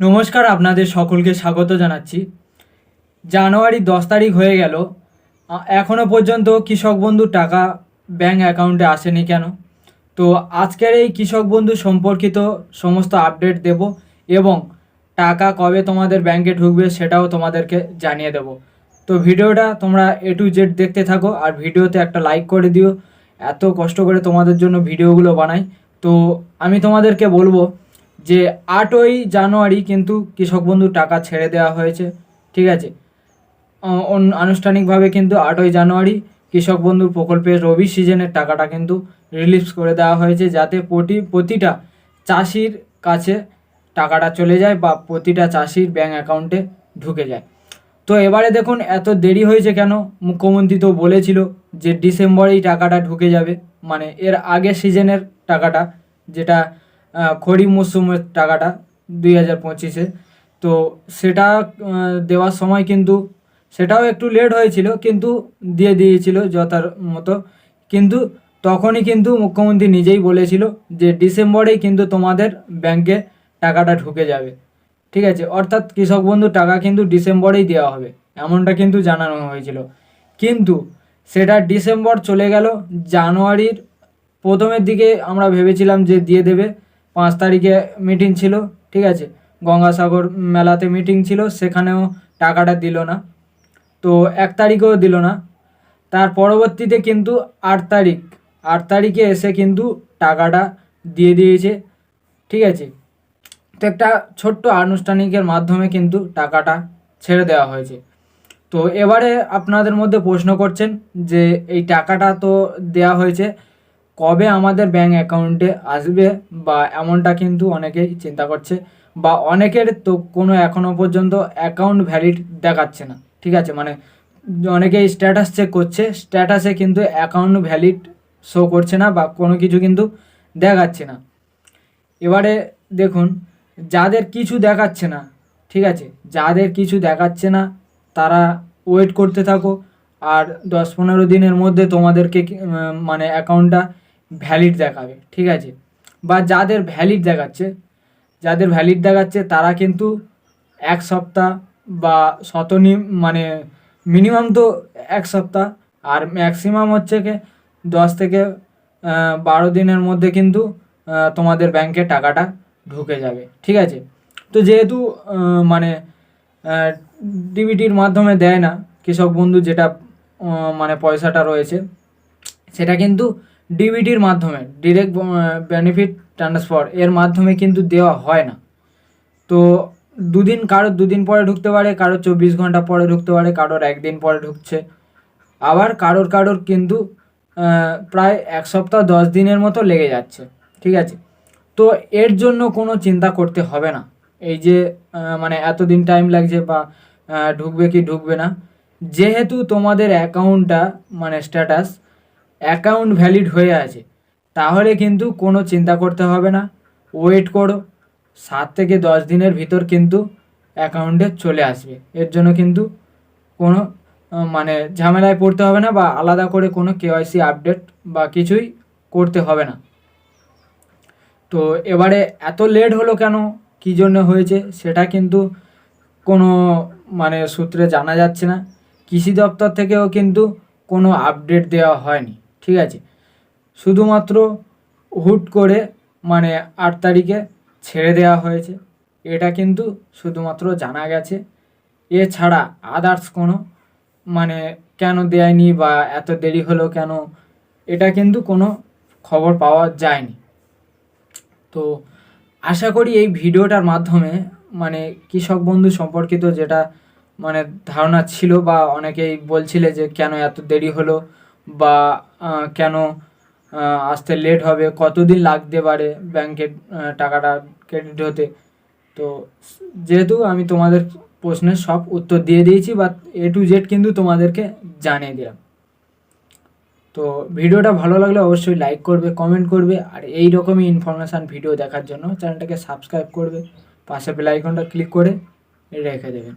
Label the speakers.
Speaker 1: নমস্কার আপনাদের সকলকে স্বাগত জানাচ্ছি। জানুয়ারি দশ তারিখ হয়ে গেল। আ- এখনও পর্যন্ত কৃষক বন্ধু টাকা ব্যাংক অ্যাকাউন্টে আসেনি কেন? তো আজকের এই কৃষক বন্ধু সম্পর্কিত সমস্ত আপডেট দেব এবং টাকা কবে তোমাদের ব্যাংকে ঢুকবে সেটাও তোমাদেরকে জানিয়ে দেব। তো ভিডিওটা তোমরা এ টু জেড দেখতে থাকো আর ভিডিওতে একটা লাইক করে দিও। এত কষ্ট করে তোমাদের জন্য ভিডিওগুলো বানাই। তো আমি তোমাদেরকে বলব যে আটই জানুয়ারি কিন্তু কৃষক বন্ধু টাকা ছেড়ে দেওয়া হয়েছে, ঠিক আছে? আনুষ্ঠানিকভাবে কিন্তু আটই জানুয়ারি কৃষক বন্ধুর প্রকল্পের রবি সিজনের টাকাটা কিন্তু রিলিজ করে দেওয়া হয়েছে, যাতে প্রতি, প্রতিটা চাষির কাছে টাকাটা চলে যায় বা প্রতিটা চাষির ব্যাঙ্ক অ্যাকাউন্টে ঢুকে যায়। তো এবারে দেখুন, এত দেরি হয়েছে কেন? মুখ্যমন্ত্রী তো বলেছিল যে ডিসেম্বরেই টাকাটা ঢুকে যাবে মানে এর আগের সিজনের টাকাটা যেটা খরিফ মরশুমের টাকাটা দুই হাজার পঁচিশে। তো সেটা দেওয়ার সময় কিন্তু সেটাও একটু লেট হয়েছিল, কিন্তু দিয়ে দিয়েছিল যথার মতো। কিন্তু তখনই কিন্তু মুখ্যমন্ত্রী নিজেই বলেছিল যে ডিসেম্বরেই কিন্তু তোমাদের ব্যাংকে টাকাটা ঢুকে যাবে। ঠিক আছে? অর্থাৎ কৃষক বন্ধু টাকা কিন্তু ডিসেম্বরেই দেওয়া হবে, এমনটা কিন্তু জানানো হয়েছিল। কিন্তু সেটা ডিসেম্বর চলে গেল, জানুয়ারির প্রথমের দিকে আমরা ভেবেছিলাম যে দিয়ে দেবে। পাঁচ তারিখে মিটিং ছিল, ঠিক আছে? গঙ্গাসাগর মেলাতে মিটিং ছিল, সেখানেও টাকাটা দিল না। তো এক তারিখেও দিল না। তার পরবর্তীতে কিন্তু আট তারিখ, আট তারিখে এসে কিন্তু টাকাটা দিয়ে দিয়েছে, ঠিক আছে? তো একটা ছোট্ট আনুষ্ঠানিকের মাধ্যমে কিন্তু টাকাটা ছেড়ে দেওয়া হয়েছে। তো এবারে আপনাদের মধ্যে প্রশ্ন করছেন যে এই টাকাটা তো দেওয়া হয়েছে কবে আমাদের ব্যাঙ্ক অ্যাকাউন্টে আসবে বা এমনটা কিন্তু অনেকেই চিন্তা করছে বা অনেকের তো কোনো এখনও পর্যন্ত অ্যাকাউন্ট ভ্যালিড দেখাচ্ছে না, ঠিক আছে? মানে অনেকেই স্ট্যাটাস চেক করছে স্ট্যাটাসে কিন্তু অ্যাকাউন্ট ভ্যালিড শো করছে না বা কোনো কিছু কিন্তু দেখাচ্ছে না। এবারে দেখুন, যাদের কিছু দেখাচ্ছে না, ঠিক আছে? যাদের কিছু দেখাচ্ছে না, তারা ওয়েট করতে থাকো। আর দশ পনেরো দিনের মধ্যে তোমাদেরকে মানে অ্যাকাউন্টটা ভ্যালিড দেখাবে, ঠিক আছে? বা যাদের ভ্যালিড দেখাচ্ছে, যাদের ভ্যালিড দেখাচ্ছে তারা কিন্তু এক সপ্তাহ বা শতনি মানে মিনিমাম তো এক সপ্তাহ, আর ম্যাক্সিমাম হচ্ছে কি দশ থেকে বারো দিনের মধ্যে কিন্তু তোমাদের ব্যাংকে টাকাটা ঢুকে যাবে, ঠিক আছে? তো যেহেতু মানে ডিবিটির মাধ্যমে দেয় না, কৃষক বন্ধু যেটা মানে পয়সাটা রয়েছে, সেটা কিন্তু ডিবিটির মাধ্যমে ডিরেক্ট বেনিফিট ট্রান্সফার এর মাধ্যমে কিন্তু দেওয়া হয় না। তো দুদিন, কারোর দুদিন পরে ঢুকতে পারে, কারোর চব্বিশ ঘণ্টা পরে ঢুকতে পারে, কারোর একদিন পরে ঢুকছে। আবার কারোর কারোর কিন্তু প্রায় এক সপ্তাহ, দশ দিনের মতো লেগে যাচ্ছে। ঠিক আছে? তো এর জন্য কোনো চিন্তা করতে হবে না। এই যে মানে এতদিন টাইম লাগছে বা ঢুকবে কি ঢুকবে না। যেহেতু তোমাদের অ্যাকাউন্টটা মানে স্ট্যাটাস অ্যাকাউন্ট ভ্যালিড হয়ে আছে, তাহলে কিন্তু কোনো চিন্তা করতে হবে না। ওয়েট করো, সাত থেকে দশ দিনের ভিতর কিন্তু অ্যাকাউন্টে চলে আসবে। এর জন্য কিন্তু কোনো মানে ঝামেলায় পড়তে হবে না বা আলাদা করে কোনো কেওয়াইসি আপডেট বা কিছুই করতে হবে না। তো এবারে এত লেট হলো কেন? কী জন্য হয়েছে? সেটা কিন্তু কোনো মানে সূত্রে জানা যাচ্ছে না। কৃষি দপ্তর থেকেও কিন্তু কোনো আপডেট দেওয়া হয়নি। ঠিক আছে? শুধুমাত্র হুট করে মানে আট তারিখে ছেড়ে দেওয়া হয়েছে। এটা কিন্তু শুধুমাত্র জানা গেছে। এছাড়া আদার্স কোনো মানে কেন দেয়নি বা এত দেরি হলো কেন, এটা কিন্তু কোনো খবর পাওয়া যায়নি। তো আশা করি এই ভিডিওটার মাধ্যমে মানে কৃষক বন্ধু সম্পর্কিত যেটা মানে ধারণা ছিল বা অনেকেই বলছিলে যে কেন এত দেরি হলো বা কেন আসতে লেট হবে, কতদিন লাগতে পারে ব্যাংকের টাকাটা ক্রেডিট হতে? তো যেহেতু আমি তোমাদের প্রশ্নের সব উত্তর দিয়ে দিয়েছি বা এ টু জেড কিন্তু তোমাদেরকে জানিয়ে দিলাম। তো ভিডিওটা ভালো লাগলে অবশ্যই লাইক করবে কমেন্ট করবে, আর এই রকমই ইনফরমেশান ভিডিও দেখার জন্য চ্যানেলটাকে সাবস্ক্রাইব করবে, পাশে বেল আইকনটা ক্লিক করে রেখে দেবেন।